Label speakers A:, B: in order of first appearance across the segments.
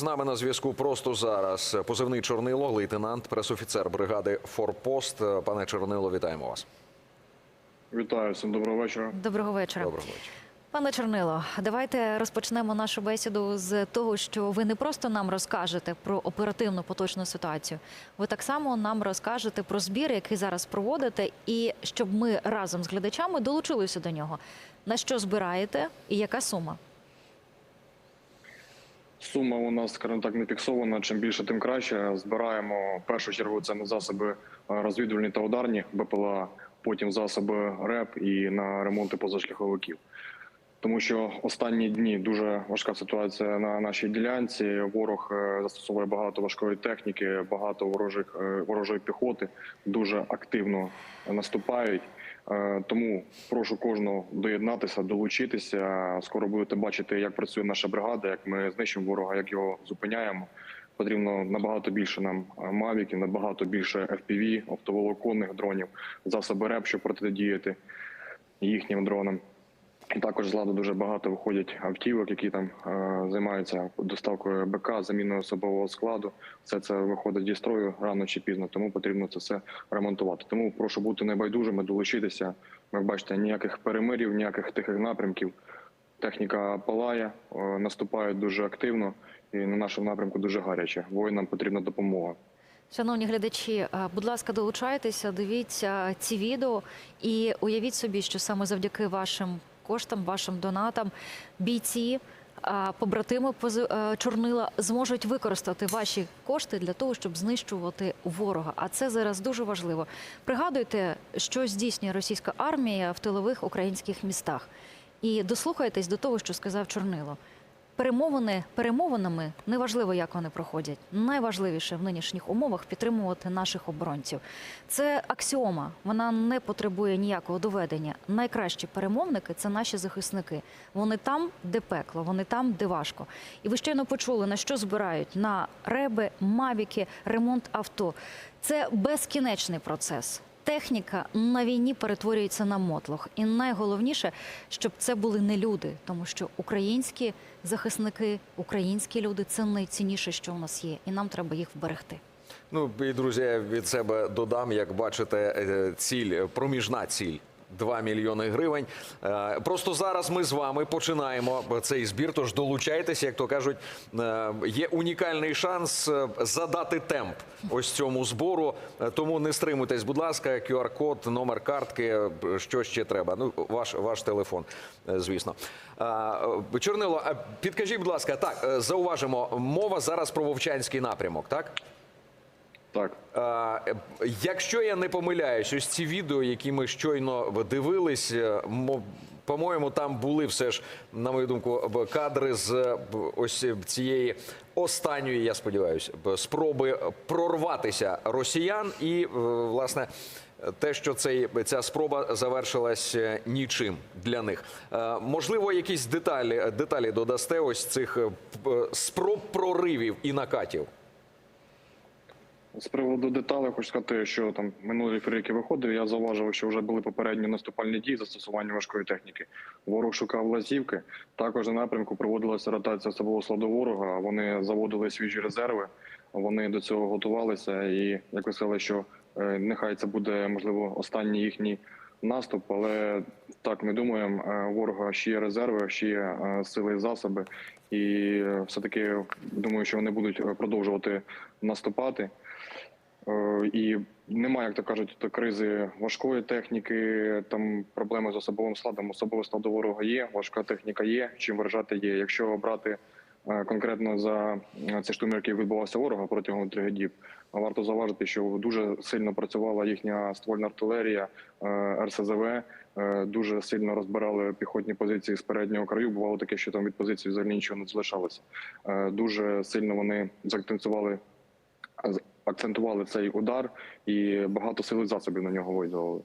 A: З нами на зв'язку просто зараз позивний Чорнило, лейтенант, пресофіцер бригади Форпост. Пане Чорнило, вітаємо вас.
B: Вітаю всім доброго вечора.
C: Доброго вечора.
A: Доброго вечора.
C: Пане Чорнило, давайте розпочнемо нашу бесіду з того, що ви не просто нам розкажете про оперативну поточну ситуацію, ви так само нам розкажете про збір, який зараз проводите, і щоб ми разом з глядачами долучилися до нього. На що збираєте і яка сума?
B: Сума у нас, скажімо так, не фіксована. Чим більше, тим краще. Збираємо в першу чергу це на засоби е, розвідувальні та ударні БПЛА, потім засоби РЕП і на ремонти позашляховиків. Тому що останні дні дуже важка ситуація на нашій ділянці. Ворог е, застосовує багато важкої техніки, багато ворожих е, ворожої піхоти, дуже активно наступають. Е, Тому прошу кожного доєднатися, долучитися. Скоро будете бачити, як працює наша бригада, як ми знищимо ворога, як його зупиняємо. Потрібно набагато більше нам е, мавіків, набагато більше FPV, оптоволоконних дронів, засоби РЕП, щоб протидіяти їхнім дронам. Також з ладу дуже багато виходять автівок, які там е, займаються доставкою БК, заміною особового складу. Все це виходить зі строю рано чи пізно, тому потрібно це все ремонтувати. Тому прошу бути небайдужими, долучитися. Ви бачите, ніяких перемирів, ніяких тихих напрямків. Техніка палає, е, наступає дуже активно, і на нашому напрямку дуже гаряче. Воїнам потрібна допомога.
C: Шановні глядачі, е, будь ласка, долучайтеся, дивіться ці відео і уявіть собі, що саме завдяки вашим коштам, вашим донатам, бійці, побратими Чорнила зможуть використати ваші кошти для того, щоб знищувати ворога. А це зараз дуже важливо. Пригадуйте, що здійснює російська армія в тилових українських містах, і дослухайтесь до того, що сказав Чорнило. Перемовини перемовинами неважливо, як вони проходять. Найважливіше в нинішніх умовах підтримувати наших оборонців. Це аксіома. Вона не потребує ніякого доведення. Найкращі перемовники це наші захисники. Вони там, де пекло, вони там, де важко. І ви щойно почули на що збирають на реби, мавіки, ремонт авто. Це безкінечний процес. Техніка на війні перетворюється на мотлох, і найголовніше, щоб це були не люди, тому що українські захисники, українські люди це найцінніше, що у нас є, і нам треба їх вберегти.
A: Ну і друзі, я від себе додам, як бачите, е, ціль, проміжна ціль. 2 мільйони гривень. Е, Просто зараз ми з вами починаємо цей збір. Тож долучайтеся, як то кажуть, е, є унікальний шанс е, задати темп ось цьому збору. Тому не стримуйтесь, будь ласка, QR-код, номер картки, що ще треба. Ну, ваш ваш телефон, звісно. Чорнило, підкажіть, будь ласка, так зауважимо, мова зараз про Вовчанський напрямок, так?
B: Так.
A: А, якщо я не помиляюсь, ось ці відео, які ми щойно дивились, е, мо- по-моєму, там були все ж, на мою думку, кадри з е, ось цієї останньої, я сподіваюся, спроби прорватися росіян, і е, власне. Те, що цей ця спроба завершилась нічим для них, можливо, якісь деталі деталі додасте ось цих спроб проривів і накатів.
B: З приводу деталей хочу сказати, що там минулі ефір, який виходив, я зауважив, що вже були попередні наступальні дії застосування важкої техніки. Ворог шукав лазівки. Також на напрямку проводилася ротація особового складу ворога. Вони заводили свіжі резерви. Вони до цього готувалися. І як ви сказали, що е, нехай це буде можливо останній їхній наступ, але так ми думаємо, е, ворога ще є резерви, ще є е, сили і засоби. І е, все таки думаю, що вони будуть продовжувати наступати. І немає, як то кажуть, то кризи важкої техніки, там проблеми з особовим складом. Особовий склад у ворога є, важка техніка є, чим вражати є. Якщо брати конкретно за е, цей штурм, який відбувався ворога протягом трьох діб, варто зауважити, що дуже сильно працювала їхня ствольна артилерія, е, РСЗВ. е, Дуже сильно розбирали піхотні позиції з переднього краю. Бувало таке, що там від позиції взагалі нічого не залишалося. Е, Дуже сильно вони заактивізували акцентували цей удар і багато сил і засобів на нього виділили.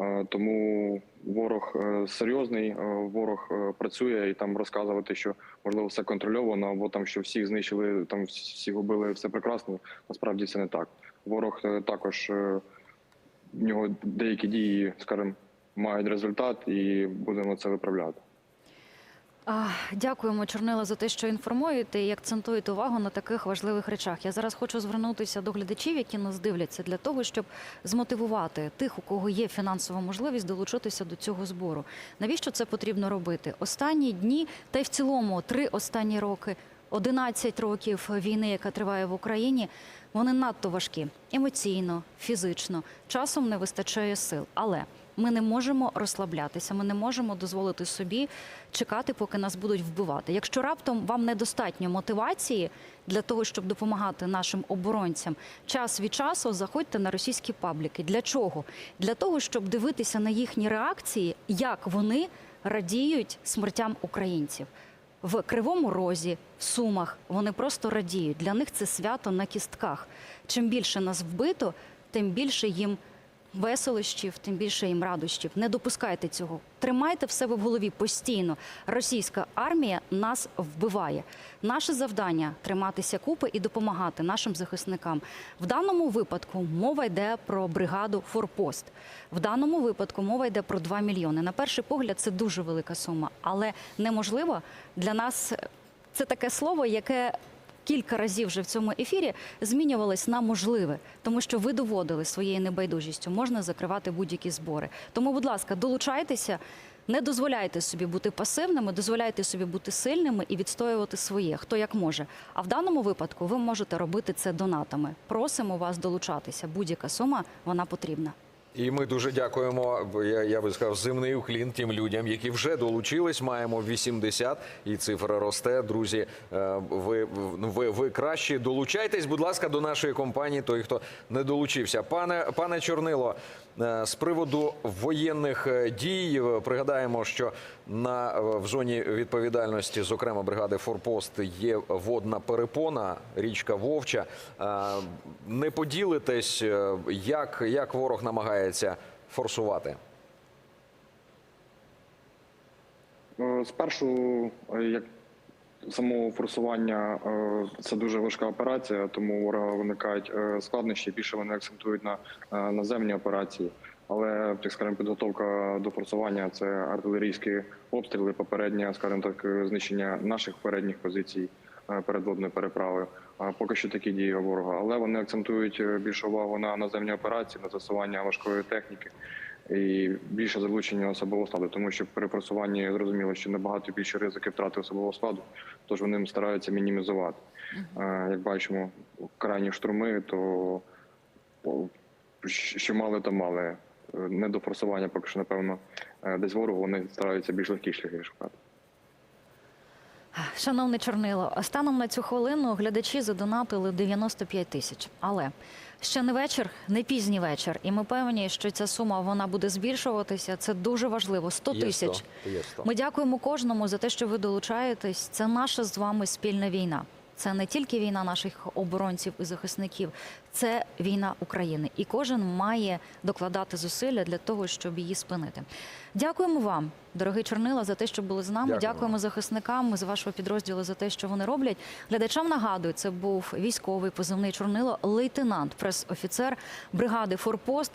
B: Е, Тому ворог е, серйозний, е, ворог працює і там розказувати, що можливо все контрольовано, або там що всіх знищили, там всі губили, все прекрасно. Насправді це не так. Ворог також в нього деякі дії, скажімо, мають результат, і будемо це виправляти.
C: Дякуємо, Чорнила, за те, що інформуєте і акцентуєте увагу на таких важливих речах. Я зараз хочу звернутися до глядачів, які нас дивляться, для того, щоб змотивувати тих, у кого є фінансова можливість долучитися до цього збору. Навіщо це потрібно робити? Останні дні, та й в цілому три останні роки, 11 років війни, яка триває в Україні, вони надто важкі емоційно, фізично. Часом не вистачає сил, але ми не можемо розслаблятися, ми не можемо дозволити собі чекати, поки нас будуть вбивати. Якщо раптом вам недостатньо мотивації для того, щоб допомагати нашим оборонцям, час від часу заходьте на російські пабліки. Для чого? Для того, щоб дивитися на їхні реакції, як вони радіють смертям українців. В Кривому Розі, в Сумах вони просто радіють. Для них це свято на кістках. Чим більше нас вбито, тим більше їм веселощів, тим більше їм радощів. Не допускайте цього. Тримайте в себе в голові постійно. Російська армія нас вбиває. Наше завдання триматися купи і допомагати нашим захисникам. В даному випадку мова йде про бригаду Форпост. В даному випадку мова йде про 2 мільйони. На перший погляд, це дуже велика сума, але неможливо для нас. Це таке слово, яке кілька разів вже в цьому ефірі змінювалось на можливе, тому що ви доводили своєю небайдужістю, можна закривати будь-які збори. Тому, будь ласка, долучайтеся. Не дозволяйте собі бути пасивними, дозволяйте собі бути сильними і відстоювати своє, хто як може. А в даному випадку ви можете робити це донатами. Просимо вас долучатися. Будь-яка сума вона потрібна.
A: І ми дуже дякуємо. Я, я би сказав, земний уклін тим людям, які вже долучились. Маємо 80, і цифра росте. Друзі, е, ви, ви, ви кращі. Долучайтесь, будь ласка, до нашої компанії. Той, хто не долучився. Пане пане Чорнило, з приводу воєнних е, дій е, пригадаємо, що на е, в зоні відповідальності, зокрема бригади Форпост, є водна перепона, річка Вовча. Е, Не поділитесь, е, як, як ворог намагається форсувати.
B: Е, Спершу, е, як самого форсування, е, це дуже важка операція, тому ворога виникають е, складнощі. Більше вони акцентують на е, наземні операції. Але так скажемо, підготовка до форсування це артилерійські обстріли, попереднє, скажімо так, знищення наших передніх позицій перед водною переправою. А поки що такі дії ворога. Але вони акцентують більшу увагу на наземні операції, на застосування важкої техніки і більше залучення особового складу, тому що при форсуванні зрозуміло, що набагато більше ризики втрати особового складу, тож вони стараються мінімізувати. Е, Як бачимо, крайні штурми, то що мали, то мали. Е, Не до форсування, поки що, напевно, е, десь ворогу вони стараються більш легкі шляхи шукати.
C: Шановний Чорнило, станом на цю хвилину глядачі задонатили 95 тисяч. Але ще не вечір, не пізній вечір. І ми певні, що ця сума вона буде збільшуватися. Це дуже важливо. 100 тисяч.
A: 100, є 100.
C: Ми дякуємо кожному за те, що ви долучаєтесь. Це наша з вами спільна війна. Це не тільки війна наших оборонців і захисників, це війна України. І кожен має докладати зусилля для того, щоб її спинити. Дякуємо вам, дорогий Чорнила, за те, що були з нами.
A: Дякуємо.
C: Дякуємо захисникам з вашого підрозділу за те, що вони роблять. Глядачам нагадую, це був військовий позивний Чорнило, лейтенант, прес-офіцер бригади Форпост.